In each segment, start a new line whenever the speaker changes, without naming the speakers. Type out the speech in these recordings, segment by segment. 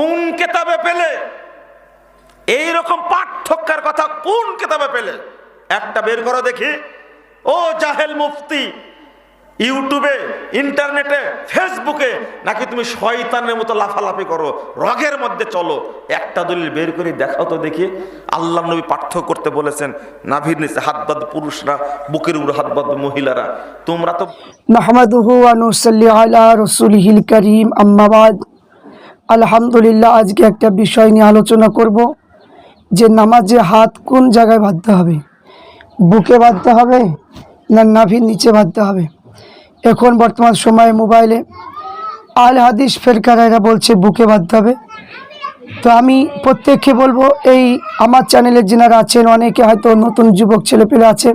কোন কেতাবে পেলে? এই রকম পার্থক্যের কথা কোন কেতাবে পেলে? একটা বের করো দেখি। ও জাহেল মুফতি, ইউটিউবে, ইন্টারনেটে, ফেসবুকে, নাকি তুমি শয়তানের মতো লাফালাফি করো? রগের মধ্যে চলো। একটা দলিল বের করে দেখাও তো দেখি। আল্লাহ নবী পার্থক্য করতে বলেছেন, নাভির নিচে হাত বাদ পুরুষরা, বুকের উপর হাত বাদ মহিলারা। তোমরা তো
নাহমাদুহু আলা রাসূলিহিল কারীম আম্মাবাদ আলহামদুলিল্লাহ, আজকে একটা বিষয় নিয়ে আলোচনা করব, যে নামাজে হাত কোন জায়গায় বাঁধতে হবে? বুকে বাঁধতে হবে না নাভির নিচে বাঁধতে হবে? এখন বর্তমান সময়ে মোবাইলে আল হাদিস ফেরকারা বলছে বুকে বাঁধতে হবে। তো আমি প্রত্যেককে বলব, এই আমার চ্যানেলে যেনারা আছেন, অনেকে হয়তো নতুন যুবক ছেলেপেলে আছে,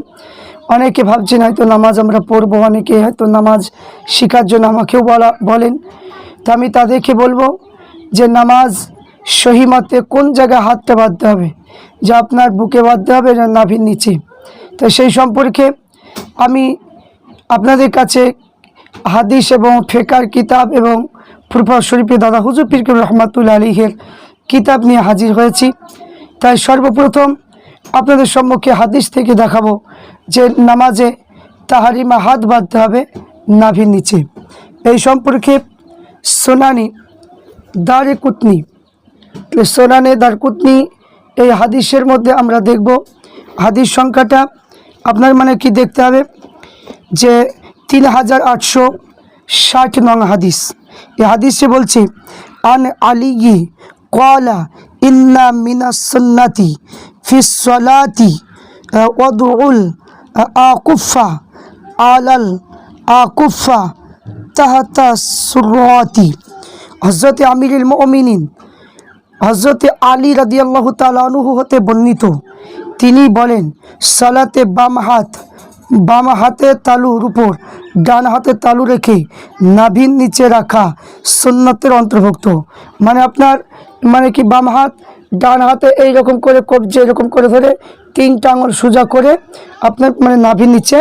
অনেকে ভাবছেন হয়তো নামাজ আমরা পড়ব, অনেকে হয়তো নামাজ শেখার জন্য আমাকেও বলা, বলেন। তো আমি তাদেরকে বলব যে নামাজ সহি মতে কোন জায়গায় হাতটা বাঁধতে হবে? যে আপনার বুকে বাঁধতে হবে না নাভির নিচে? তো সেই সম্পর্কে আমি আপনাদের কাছে হাদিস এবং ফেকার কিতাব এবং ফুরফা শরীফে দাদা হুজুর পিরকুর রহমাতুল্লা আলীহের কিতাব নিয়ে হাজির হয়েছি। তাই সর্বপ্রথম আপনাদের সম্মুখে হাদিস থেকে দেখাবো যে নামাজে তাহারিমা হাত বাঁধতে হবে নাভির নিচে। এই সম্পর্কে সোনানি দারে কুতনি সোনানে দারকুতনি এই হাদিসের মধ্যে আমরা দেখব। হাদিস সংখ্যাটা আপনার মানে কি দেখতে হবে? যে তিন হাজার আটশো ষাট নং হাদিস। এই হাদিসে বলছে, আন আলিগি কলা ইন্না মিনা সুন্নাতি ফি সলাতি ওদুল আকুফা আলাল আকুফা তাহাতা সুরাতি হজরত আমিরুল মমিনিন হজরতে আলী রাদিয়াল্লাহু তালানুহু হতে বর্ণিত। তিনি বলেন, সালাতে বাম হাত, বাম হাতে তালুর উপর, ডান হাতে তালু রেখে নাভির নিচে রাখা সুন্নতের অন্তর্ভুক্ত। মানে আপনার মানে কি বাম হাত, ডান হাতে এই রকম করে কবজে এরকম করে ধরে তিনটা আঙুল সোজা করে আপনার মানে নাভির নিচে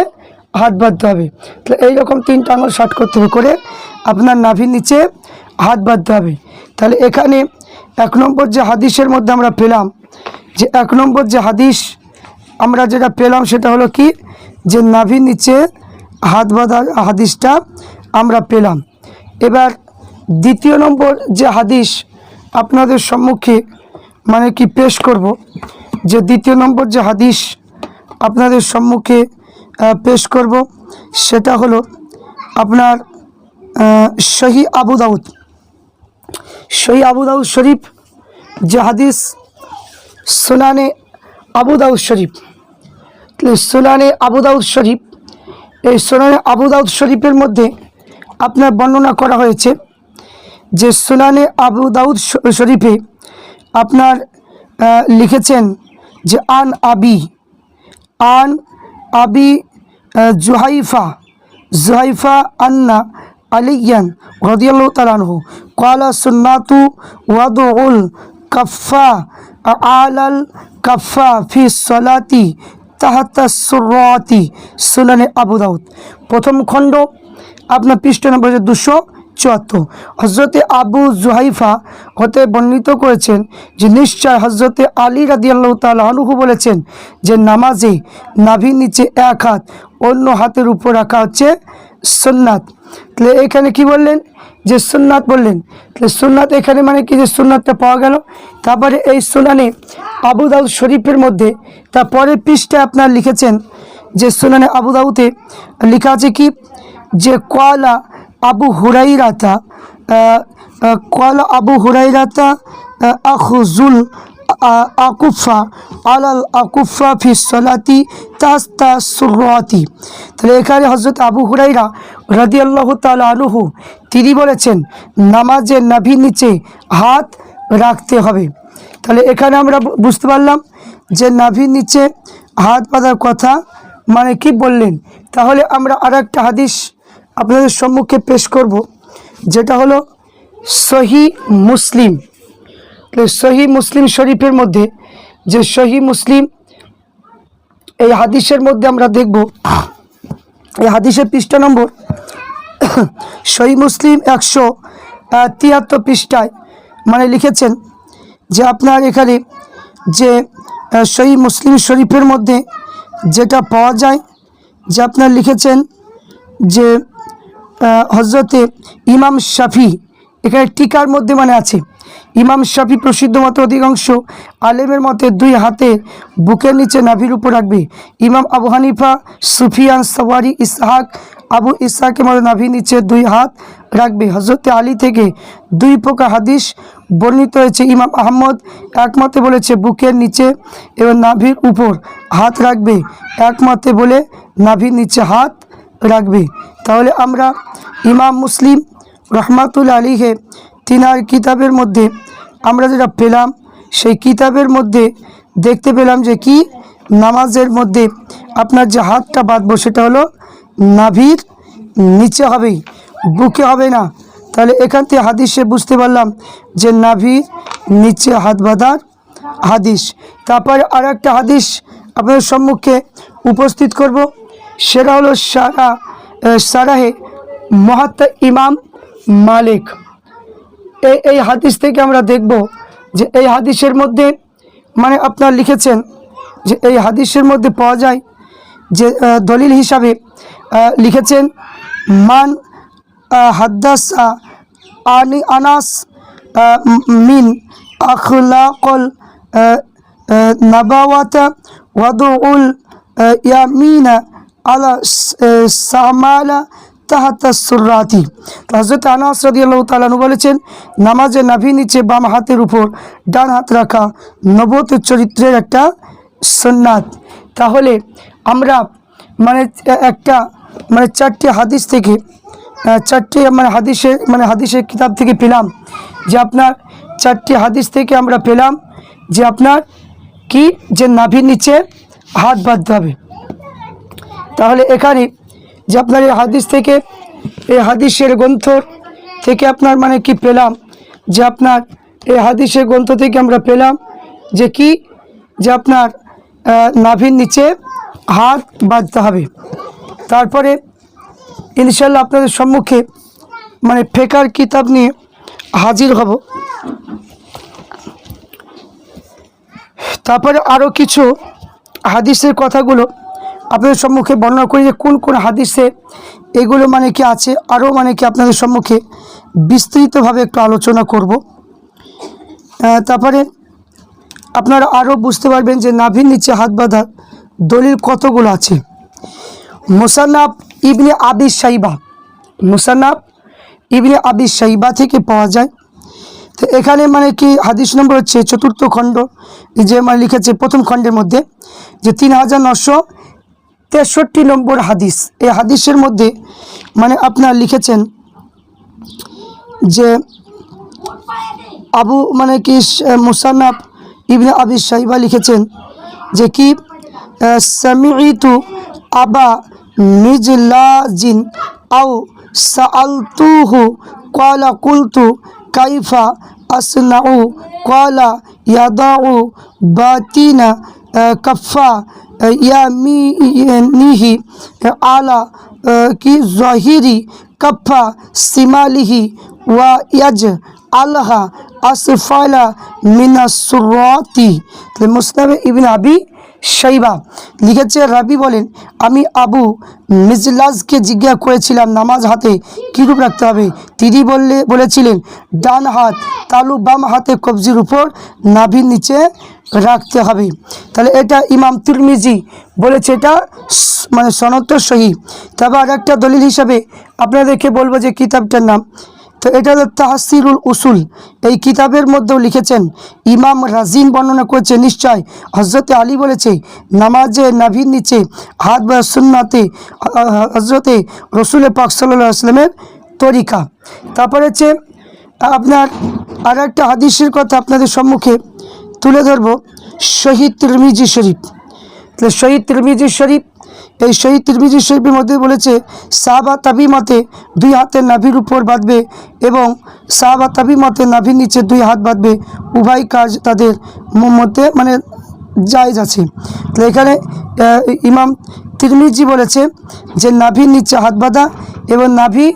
হাত বাঁধতে হবে। তাহলে এইরকম তিনটা আঙুল শার্ট করতে হবে করে আপনার নাভির নিচে হাত বাঁধতে হবে। তাহলে এখানে এক নম্বর যে হাদিসের মধ্যে আমরা পেলাম, যে এক নম্বর যে হাদিস আমরা যেটা পেলাম সেটা হলো কি? যে নাভির নিচে হাত বাঁধা হাদিসটা আমরা পেলাম। এবার দ্বিতীয় নম্বর যে হাদিস আপনাদের সম্মুখে মানে কি পেশ করব, যে দ্বিতীয় নম্বর যে হাদিস আপনাদের সম্মুখে পেশ করব, সেটা হলো আপনার সহি আবু সহি আবু দাউদ শরীফ, যে হাদিস সুনানে আবু দাউদ শরীফ। সুনানে আবু দাউদ শরীফ, এই সোনানে আবু দাউদ শরীফের মধ্যে আপনার বর্ণনা করা হয়েছে যে সোনানে আবু দাউদ শ- শরীফে আপনার লিখেছেন যে আন আবি আন আবি জুহাইফা জুহাইফা আন্না আলিয়ান রদিয়াল্লাহ তালানহু কালা সুন্নাতু ওয়াদুল কাফা আলাল কাফা ফি সলাতি তাহাতা সুরাতি সুনানে আবু দাউদ। প্রথম খণ্ড, আপনার পৃষ্ঠ নম্বর দুশো চুয়াত্তর। হজরতে আবু জুহাইফা হতে বর্ণিত করেছেন যে নিশ্চয় হজরতে আলী রাদিয়াল্লাহ তাআলা আনহু বলেছেন যে নামাজে নাভির নিচে এক হাত, অন্য হাতের উপর রাখা হচ্ছে সুন্নাত। তাহলে এখানে কি বললেন? যে সুন্নাত বললেন। তাহলে সুন্নাত এখানে মানে কি যে সুন্নাতটা পাওয়া গেল? তারপরে এই সুনানে আবু দাউদ শরীফের মধ্যে তারপরে পৃষ্ঠে আপনার লিখেছেন যে সুনানে আবু দাউদে লেখা আছে কি? যে কয়লা আবু হুরাইরাতা আহ, আহ, কলা আবু হুরাইরাতা আহ, আখুজুল আ- আকুফা, আলাল আকুফা ফি সলাতি তাস্তা সুরাতি তাহলে এখানে হজরত আবু হুরাইরা রাদি আল্লাহ আনুহু, তিনি বলেছেন, নামাজের নাভির নিচে হাত রাখতে হবে। তাহলে এখানে আমরা বুঝতে পারলাম যে নাভির নিচে হাত বাঁধার কথা মানে কি বললেন। তাহলে আমরা আর একটা হাদিস আপনাদের সম্মুখে পেশ করব, যেটা হলো সহি মুসলিম। সহি মুসলিম শরীফের মধ্যে, যে সহি মুসলিম এই হাদিসের মধ্যে আমরা দেখব, এই হাদিসের পৃষ্ঠা নম্বর, সহি মুসলিম একশো তিয়াত্তর পৃষ্ঠায় মানে লিখেছেন যে আপনার এখানে যে সহি মুসলিম শরীফের মধ্যে যেটা পাওয়া যায়, যে আপনার লিখেছেন যে হজরতে ইমাম শাফি, এখানে টিকার মধ্যে মানে আছে। ইমাম শাফি প্রসিদ্ধ মতো অধিকাংশ আলেমের মতে দুই হাতে বুকের নিচে নাভির উপর রাখবে। ইমাম আবু হানিফা, সুফিয়ান, সওয়ারি, ইসহাক, আবু ইসহাকের মতো নাভির নিচে দুই হাত রাখবে। হজরতে আলী থেকে দুই প্রকার হাদিস বর্ণিত হয়েছে। ইমাম আহমদ একমতে বলেছে, বুকের নিচে এবং নাভির উপর হাত রাখবে। একমতে বলে, নাভির নিচে হাত রাখবে। তাহলে আমরা ইমাম মুসলিম রহমাতুল আলীহে তিনার কিতাবের মধ্যে আমরা যেটা পেলাম, সেই কিতাবের মধ্যে দেখতে পেলাম যে কি? নামাজের মধ্যে আপনার যে হাতটা বাঁধবো সেটা হলো নাভির নিচে হবেই, বুকে হবে না। তাহলে এখান থেকে হাদিসে বুঝতে পারলাম যে নাভির নিচে হাত বাঁধার হাদিস। তারপর আর একটা হাদিস আপনাদের সম্মুখে উপস্থিত করব, সেটা হলো সারা সারাহে মহাত্মা ইমাম মালিক। এই হাদিস থেকে আমরা দেখব যে এই হাদিসের মধ্যে মানে আপনার লিখেছেন যে এই হাদিসের মধ্যে পাওয়া যায় যে দলিল হিসাবে লিখেছেন, মান হাদ্দাস আনি আনাস মিন আখলাকল নাবাওয়াতা ওয়াদুল ইয়ামিনা আলা সামালা তাহাতা সুরাতি হজরত আনাস রাদিয়াল্লাহু তাআলা বলেছেন, নামাজে নাভি নিচে বাম হাতের উপর ডান হাত রাখা নবত চরিত্রের একটা সুন্নাত। তাহলে আমরা মানে একটা মানে চারটি হাদিস থেকে চারটি মানে হাদিসে মানে হাদিসের কিতাব থেকে পেলাম যে আপনার চারটি হাদিস থেকে আমরা পেলাম যে আপনার কি? যে নাভির নিচে হাত বাঁধতে হবে। তাহলে এখানে যে আপনার এই হাদিস থেকে, এই হাদিসের গ্রন্থ থেকে আপনার মানে কি পেলাম? যে আপনার এই হাদিসের গ্রন্থ থেকে আমরা পেলাম যে কি? যে আপনার নাভির নিচে হাত বাঁধতে হবে। তারপরে ইনশাল্লাহ আপনাদের সম্মুখে মানে ফেকার কিতাব নিয়ে হাজির হব। তারপরে আরও কিছু হাদিসের কথাগুলো আপনাদের সম্মুখে বর্ণনা করি যে কোন কোন হাদিসে এগুলো মানে কি আছে, আরও মানে কি আপনাদের সম্মুখে বিস্তৃতভাবে একটু আলোচনা করব। তারপরে আপনারা আরও বুঝতে পারবেন যে নাভির নিচে হাত বাঁধার দলিল কতগুলো আছে। মুসান্নাব ইবনে আবি সাইবা মুসান্নাব ইবনে আবি সাইবা থেকে পাওয়া যায়। তো এখানে মানে কি হাদিস নম্বর হচ্ছে চতুর্থ খণ্ড, যে মানে লিখেছে প্রথম খণ্ডের মধ্যে, যে তিন হাজার নশো তেষট্টি নম্বর হাদিস। এই হাদিসের মধ্যে মানে আপনার লিখেছেন যে আবু মানে কি মুসান্নাব ইবনে আবি সাইবা লিখেছেন যে কি সামিতু আবা মিজলাজিন আও সাআলতুহু ক্বালা কুলতু কাইফা আসনাউ ক্বালা ইয়াদাউ বাতিনা কাফা আহ, ইয়ামিনিহি আলা আহ, কি জহিরি কাফা সিমালিহি ওয়া ইয়াজ আলহা আসফালা মিনাসুরাতি তাহলে মুসনাবে ইবিন আবি শৈবা লিখেছে রাবি বলেন, আমি আবু মিজলাজকে জিজ্ঞাসা করেছিলাম নামাজ হাতে কীরূপ রাখতে হবে। তিনি বললে, বলেছিলেন, ডান হাত তালু বাম হাতে কবজির উপর নাভির নিচে রাখতে হবে। তাহলে এটা ইমাম তুরমিজি বলেছে, এটা মানে সনত সহি। তবে আর একটা দলিল হিসাবে আপনাদেরকে বলব যে কিতাবটার নাম তো এটা হলো তাহসিরুল উসুল। এই কিতাবের মধ্যেও লিখেছেন, ইমাম রাজিন বর্ণনা করেছে, নিশ্চয়। হজরতে আলী বলেছে, নামাজে নাভির নিচে হাত বা সুন্নাতে হজরতে রসুল পাক সাল্লাহ আসলামের তরিকা। তারপরে হচ্ছে, আপনার আর একটা হাদিসের কথা আপনাদের সম্মুখে তুলে ধরবো, শহীদ তিরমিজি শরীফ। তাহলে শহীদ তিরমিজি শরীফ এই শহীদ তিরমিজি শরীফের মধ্যে বলেছে, সাহাবা তাবি মতে দুই হাতের নাভির উপর বাঁধবে এবং সাহাবা তাবি মতে নাভির নিচে দুই হাত বাঁধবে। উভয় কাজ তাদের মধ্যে মানে জায়জ আছে। তো এখানে ইমাম তিরমিজি বলেছে যে, নাভির নিচে হাত বাঁধা এবং নাভি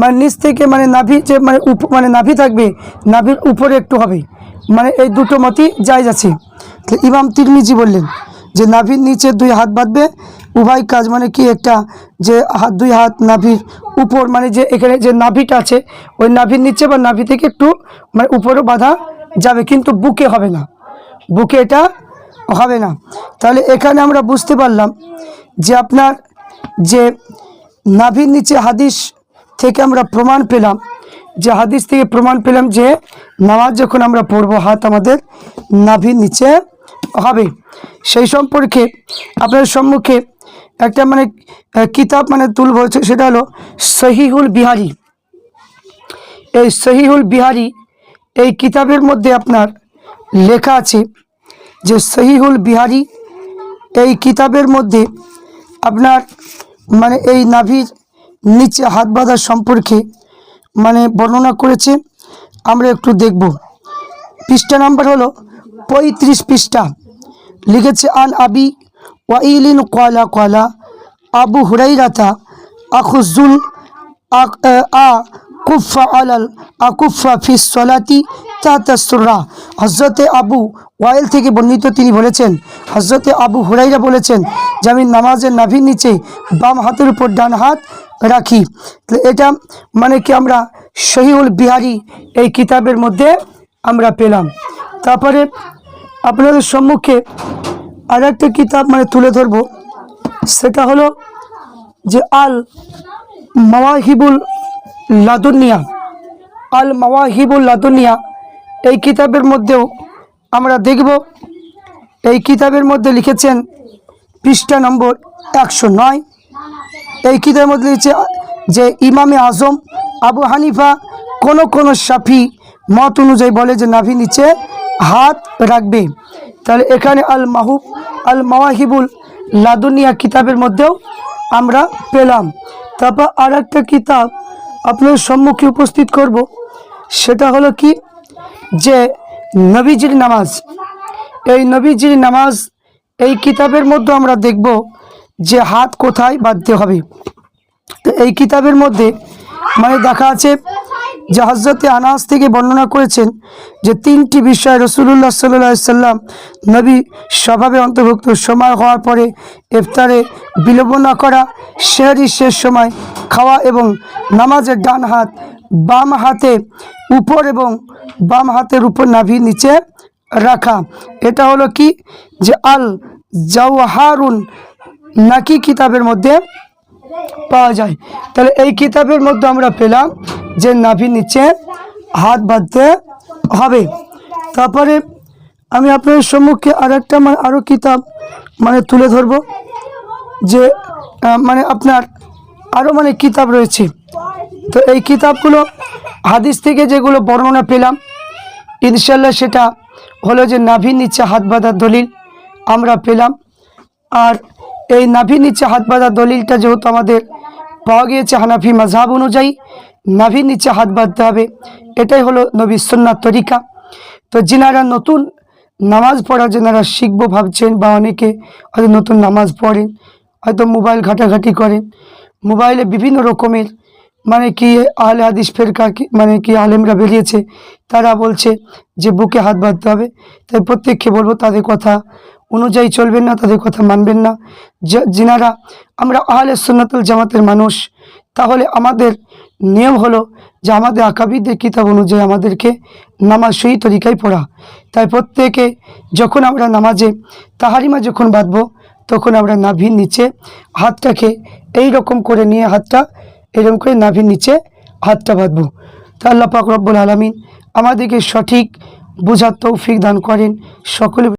মানে নিচ থেকে মানে নাভি যে মানে উপ মানে নাভি থাকবে, নাভির উপরে একটু হবে। মানে এই দুটো মতই জায়জ আছে। ইমাম তিরমিজি বললেন যে, নাভির নিচে দুই হাত বাঁধবে উভয় কাজ মানে কি একটা যে হাত দুই হাত নাভির উপর মানে যে এখানে যে নাভিটা আছে, ওই নাভির নিচে বা নাভি থেকে একটু মানে উপরে বাঁধা যাবে, কিন্তু বুকে হবে না। বুকে এটা হবে না। তাহলে এখানে আমরা বুঝতে পারলাম যে আপনার যে নাভির নিচে হাদিস থেকে আমরা প্রমাণ পেলাম, যে হাদিস থেকে প্রমাণ পেলাম যে নামাজ যখন আমরা পড়ব, হাত আমাদের নাভির নিচে হবে। সেই সম্পর্কে আপনার সম্মুখে একটা মানে কিতাব মানে তুলব সেটা হলো সহিহুল বিহারি। এই সহিহুল বিহারি, এই কিতাবের মধ্যে আপনার লেখা আছে যে সহিহুল বিহারি, এই কিতাবের মধ্যে আপনার মানে এই নাভির নিচে হাত বাঁধার সম্পর্কে মানে বর্ণনা করেছে। আমরা একটু দেখব। পৃষ্ঠা নাম্বার হলো পঁয়ত্রিশ পৃষ্ঠা। লিখেছে, আন আবি ওয়াইলিন কয়লা কয়লা আবু হুরাইরাতা আখুজুল আ- কুফা আলাল আকুফা ফি সলাতি তাতাসুরা হজরতে আবু ওয়াইল থেকে বর্ণিত তিনি বলেছেন হজরতে আবু হুরাইরা বলেছেন যে আমি নামাজের নাভির নিচে বাম হাতের উপর ডান হাত রাখি। এটা মানে কি আমরা শহীউল বিহারি এই কিতাবের মধ্যে আমরা পেলাম। তারপরে আপনাদের সম্মুখে আর একটা কিতাব মানে তুলে ধরবো। সেটা হলো যে আল মাওয়াহিবুল লাদুনিয়া, আল মাওয়াহিবুল লাদুনিয়া, এই কিতাবের মধ্যেও আমরা দেখব, এই কিতাবের মধ্যে লিখেছেন পৃষ্ঠা নম্বর একশো নয়। এই কিতাবের মধ্যে লিখেছে যে ইমামে আজম, আবু হানিফা, কোন কোন সাফি মত অনুযায়ী বলে যে নাভি নিচে হাত রাখবে। তাহলে এখানে আল মাহুব আল মাওয়াহিবুল লাদুনিয়া কিতাবের মধ্যেও আমরা পেলাম। তারপর আর একটা কিতাব আপনার সম্মুখে উপস্থিত করব, সেটা হলো কি? যে নবীজির নামাজ। এই নবীজির নামাজ, এই কিতাবের মধ্যে আমরা দেখব যে হাত কোথায় বাঁধতে হবে। তো এই কিতাবের মধ্যে মানে দেখা আছে যে হজরতে আনাস থেকে বর্ণনা করেছেন যে তিনটি বিষয় রসুল্লাহ সাল্লাহ সাল্লাম নবী স্বভাবে অন্তর্ভুক্ত। সময় হওয়ার পরে ইফতারে বিলম্ব না করা শেহরি শেষ সময় খাওয়া এবং নামাজের ডান হাত, বাম হাতে উপর এবং বাম হাতের উপর নাভি নিচে রাখা। এটা হলো কি? যে আল জাওহারুন নাকি কিতাবের মধ্যে পাওয়া যায়। তাহলে এই কিতাবের মধ্যে আমরা পেলাম যে নাভি নিচে হাত বাঁধতে হবে। তারপরে আমি আপনাদের সম্মুখে আর একটা মানে আরও কিতাব মানে তুলে ধরবো যে মানে আপনার আরও মানে কিতাব রয়েছে। তো এই কিতাবগুলো হাদিস থেকে যেগুলো বর্ণনা পেলাম ইনশাল্লাহ সেটা হলো যে নাভির নিচে হাত বাঁধার দলিল আমরা পেলাম। আর এই নাভির নিচে হাত বাঁধা দলিলটা যেহেতু আমাদের পাওয়া গিয়েছে হানাফি মাঝহাব অনুযায়ী নাভির নিচে হাত বাঁধতে হবে। এটাই হলো নবী সন্ন্যার তরিকা। তো যিনারা নতুন নামাজ পড়া, যেনারা শিখব ভাবছেন বা অনেকে হয়তো নতুন নামাজ পড়েন, হয়তো মোবাইল ঘাটাঘাটি করেন, মোবাইলে বিভিন্ন রকমের মানে কি আহলে হাদিস ফেরকা মানে কি আলেমরা বেরিয়েছে, তারা বলছে যে বুকে হাত বাঁধতে হবে। তাই প্রত্যেককে বলব তাদের কথা অনুযায়ী চলবেন না, তাদের কথা মানবেন না। যিনারা আমরা আহলে সুন্নাতুল জামাতের মানুষ, তাহলে আমাদের নিয়ম হলো যে আমাদের আকাবিদের কিতাব অনুযায়ী আমাদেরকে নামাজ সহি তরিকায় পড়া। তাই প্রত্যেকে যখন আমরা নামাজে তাহারিমা যখন বাঁধবো, তখন আমরা নাভির নিচে হাতটাকে এই রকম করে নিয়ে হাতটা এরকম করে নাভির নিচে হাতটা বাঁধবো। তা আল্লাহ পাক রব্বুল আলমিন আমাদেরকে সঠিক বোঝার তৌফিক দান করেন। সকলে